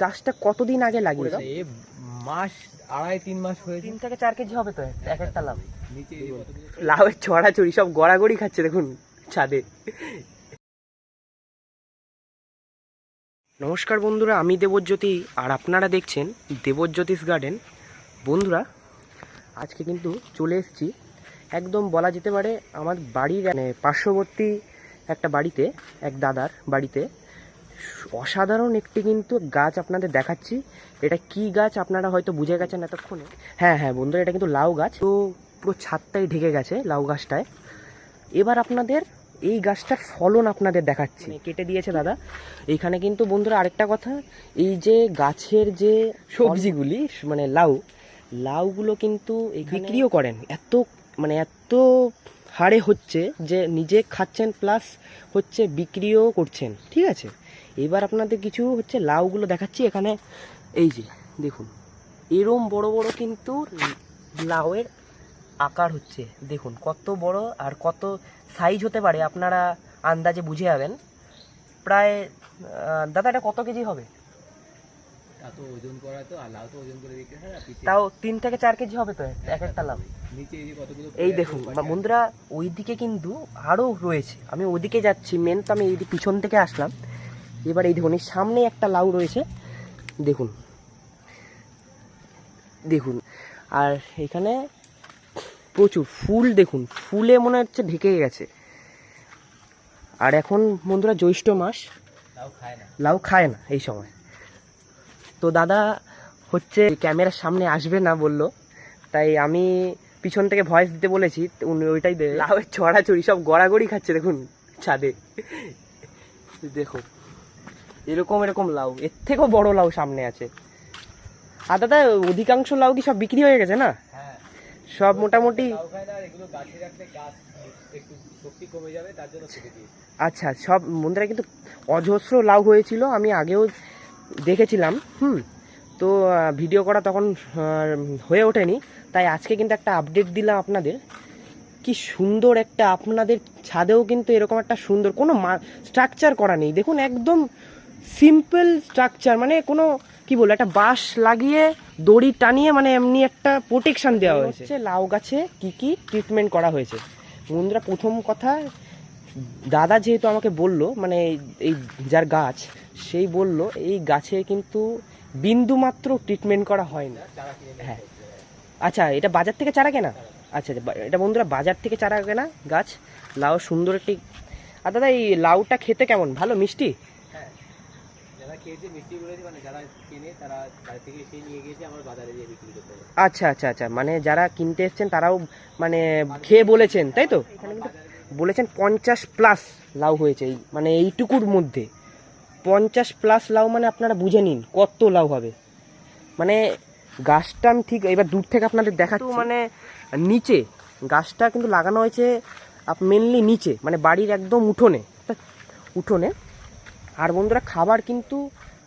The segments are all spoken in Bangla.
গাছটা কতদিন আগে লাগিয়েছে মাস আড়াই তিন মাস হয়েছে। তিন থেকে চার কেজি হবে তো এক একটা এই কতগুলো- ছড়াছড়ি সব গড়াগড়ি খাচ্ছে দেখুন ছাদে। নমস্কার বন্ধুরা আমি দেবজ্যোতি আর আপনারা দেখছেন দেবজ্যোতিষ গার্ডেন। বন্ধুরা আজকে কিন্তু চলে এসেছি। একদম বলা যেতে পারে আমার বাড়ির মানে পার্শ্ববর্তী একটা বাড়িতে এক দাদার বাড়িতে। অসাধারণ একটি কিন্তু গাছ আপনাদের দেখাচ্ছি। এটা কি গাছ আপনারা হয়তো বুঝে গেছেন এতক্ষণে। হ্যাঁ হ্যাঁ বন্ধুরা, এটা কিন্তু লাউ গাছ। তো পুরো ছাদটাই ঢেকে গেছে লাউ গাছটায়। এবার আপনাদের এই গাছটার ফলন আপনাদের দেখাচ্ছি। মানে কেটে দিয়েছে দাদা। এইখানে কিন্তু বন্ধুরা আরেকটা কথা, এই যে গাছের যে সবজিগুলি মানে লাউ, লাউগুলো কিন্তু বিক্রিও করেন। এত মানে এত হারে হচ্ছে যে নিজে খাচ্ছেন, প্লাস হচ্ছে বিক্রিও করছেন। ঠিক আছে? এবার আপনাদের কিছু হচ্ছে লাউগুলো দেখাচ্ছি এখানে। এই যে দেখুন এরম বড় বড় কিন্তু লাউয়ের আকার হচ্ছে। দেখুন কত বড় আর কত সাইজ হতে পারে আপনারা আন্দাজে বুঝে যাবেন। প্রায় দাদা এটা কত কেজি হবে? তাও তিন থেকে চার কেজি হবে তো এক একটা লাউ। এই দেখুন বন্ধুরা ওইদিকে কিন্তু আরও রয়েছে। আমি ওইদিকে যাচ্ছি মেন তো আমি এই পিছন থেকে আসলাম। এবার এই দেখুন এই সামনে একটা লাউ রয়েছে। দেখুন। দেখুন। আর এখানে প্রচুর ফুল দেখুন ফুলে মনে হচ্ছে ঢেকে গেছে। আর এখন বন্ধুরা জ্যৈষ্ঠ মাস। লাউ খায় না। লাউ খায় না এই সময়। তো দাদা হচ্ছে ক্যামেরার সামনে আসবে না বলল। তাই আমি পিছন থেকে ভয়েস দিতে বলেছি উনি ওইটাই দেবে। লাউয়ের ছড়াছড়ি সব গড়াগড়ি খাচ্ছে দেখুন ছাদে। দেখো এরকম এরকম লাউ। এর থেকেও বড় লাউ সামনে আছে। আর দাদা অধিকাংশ লাউ কি সব বিক্রি হয়ে গেছে না? হ্যাঁ। সব মোটামুটি আচ্ছা সব বন্ধুরা কিন্তু অজস্র লাউ হয়েছিল আমি আগেও দেখেছিলাম হুম। তো ভিডিও করা তখন হয়ে ওঠেনি। তাই আজকে কিন্তু একটা আপডেট দিলাম আপনাদের। কি সুন্দর একটা আপনাদের ছাদেও কিন্তু এরকম একটা সুন্দর কোনো স্ট্রাকচার করা নেই। দেখুন একদম সিম্পল স্ট্রাকচার মানে কোনো কি বলব একটা বাঁশ লাগিয়ে দড়ি টানিয়ে মানে এমনি একটা প্রোটেকশন দেওয়া হয়েছে। লাউ গাছে কি কি ট্রিটমেন্ট করা হয়েছে। বন্ধুরা প্রথম কথা দাদা যেহেতু আমাকে বলল মানে এই- যার গাছ সেই বলল এই গাছে কিন্তু বিন্দু মাত্র ট্রিটমেন্ট করা হয় না। হ্যাঁ। আচ্ছা এটা বাজার থেকে চারা কেনা? আচ্ছা আচ্ছা, এটা বন্ধুরা বাজার থেকে চারা কেনা গাছ? লাউ সুন্দর একটি আর দাদা এই লাউটা খেতে কেমন? ভালো মিষ্টি? খেয়েছে মানে যারা কেনে তারা বাড়ি থেকে এসে নিয়ে গিয়েছে আমার বাজারে দিয়ে বিক্রি করতে হবে। আচ্ছা আচ্ছা আচ্ছা মানে যারা কিনতে এসছেন তারাও মানে খেয়ে বলেছেন তাই তো? এখানে কিন্তু বলেছেন পঞ্চাশ প্লাস লাউ হয়েছে এই মানে এইটুকুর মধ্যে। পঞ্চাশ প্লাস লাউ মানে আপনারা বুঝে নিন কত লাউ হবে। মানে গাছটা আমি ঠিক এবার দূর থেকে আপনাদের দেখাচ্ছি। মানে নিচে গাছটা কিন্তু লাগানো হয়েছে মেনলি নিচে মানে বাড়ির একদম উঠোনে। উঠোনে। আর বন্ধুরা খাবার কিন্তু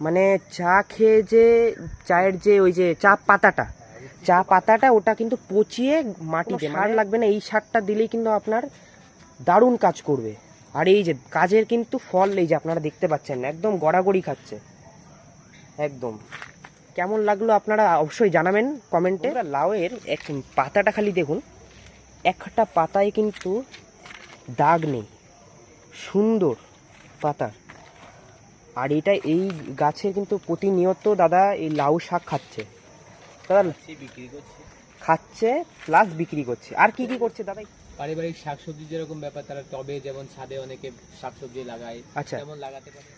মানে চা খেয়ে যে চায়ের যে ওই যে চা পাতাটা চা পাতাটা ওটা কিন্তু পচিয়ে মাটিতে সার লাগবে না? এই সারটা দিলেই কিন্তু আপনার দারুণ কাজ করবে। আর এই যে কাজের কিন্তু ফল এই যে আপনারা দেখতে পাচ্ছেন একদম গড়াগড়ি খাচ্ছে। একদম। কেমন লাগল আপনারা অবশ্যই জানাবেন কমেন্টে। লাউয়ের এক পাতাটা খালি দেখুন। একটা পাতায় কিন্তু দাগ নেই। সুন্দর পাতা। আর এটা এই গাছের কিন্তু প্রতিনিয়ত দাদা এই লাউ শাক খাচ্ছে। দাদা বিক্রি করছে। খাচ্ছে প্লাস বিক্রি করছে। আর কি কি করছে দাদা? পারিবারিক শাকসবজি যেরকম ব্যাপার তারা টবে যেমন ছাদে অনেকে শাকসবজি লাগায় আচ্ছা। যেমন লাগাতে পারে।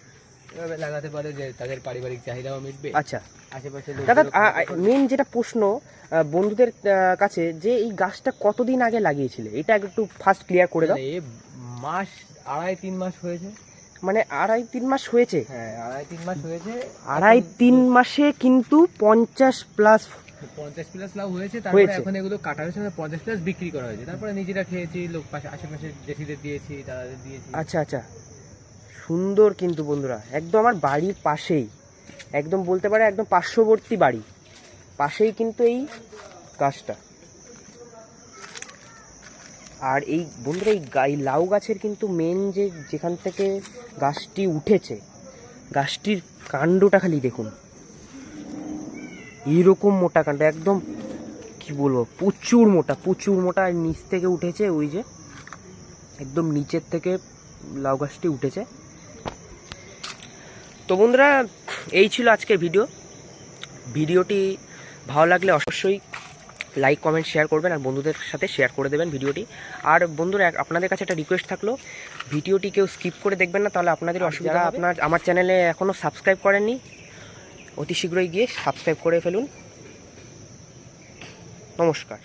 এভাবে লাগাতে পারে যে তাদের পারিবারিক চাহিদাও মিটবে। আচ্ছা। আশেপাশে দাদা মেন যেটা প্রশ্ন বন্ধুদের কাছে যে এই গাছটা কতদিন আগে লাগিয়েছিলে? এটা একটু ফার্স্ট ক্লিয়ার করে দাও। মানে মাস আড়াই তিন মাস হয়েছে। মানে আড়াই তিন মাস হয়েছে। হ্যাঁ আড়াই তিন মাস হয়েছে। আড়াই তিন মাসে কিন্তু পঞ্চাশ প্লাস পঞ্চাশ প্লাস লাউ হয়েছে তারপরে হয়েছে। এখন এগুলো কাটা হয়েছে পঞ্চাশ প্লাস বিক্রি করা হয়েছে। তারপরে নিজেরা খেয়েছি লোক পাশে আশেপাশে জেঠিদের দিয়েছি দাদাদের দিয়েছি। আচ্ছা আচ্ছা। সুন্দর কিন্তু বন্ধুরা একদম আমার বাড়ির পাশেই। একদম বলতে পারে একদম পার্শ্ববর্তী বাড়ি। পাশেই কিন্তু এই গাছটা। আর এই বন্ধুরা, এই এই লাউ গাছের কিন্তু মেন যে যেখান থেকে গাছটি উঠেছে, গাছটির কাণ্ডটা খালি দেখুন। এইরকম মোটা কাণ্ড, একদম কি বলব, প্রচুর মোটা প্রচুর মোটা নিচ থেকে উঠেছে ওই যে, একদম নিচের থেকে লাউ গাছটি উঠেছে। তো বন্ধুরা, এই ছিল আজকের ভিডিও ভিডিওটি ভালো লাগলে অবশ্যই লাইক কমেন্ট শেয়ার করবেন আর বন্ধুদের সাথে শেয়ার করে দেবেন ভিডিওটি। আর বন্ধুরা আপনাদের কাছে একটা রিকোয়েস্ট থাকল ভিডিওটি কেউ স্কিপ করে দেখবেন না তাহলে আপনাদের অসুবিধা। আপনার আমার চ্যানেলে এখনও সাবস্ক্রাইব করেননি অতি শীঘ্রই গিয়ে সাবস্ক্রাইব করে ফেলুন। নমস্কার।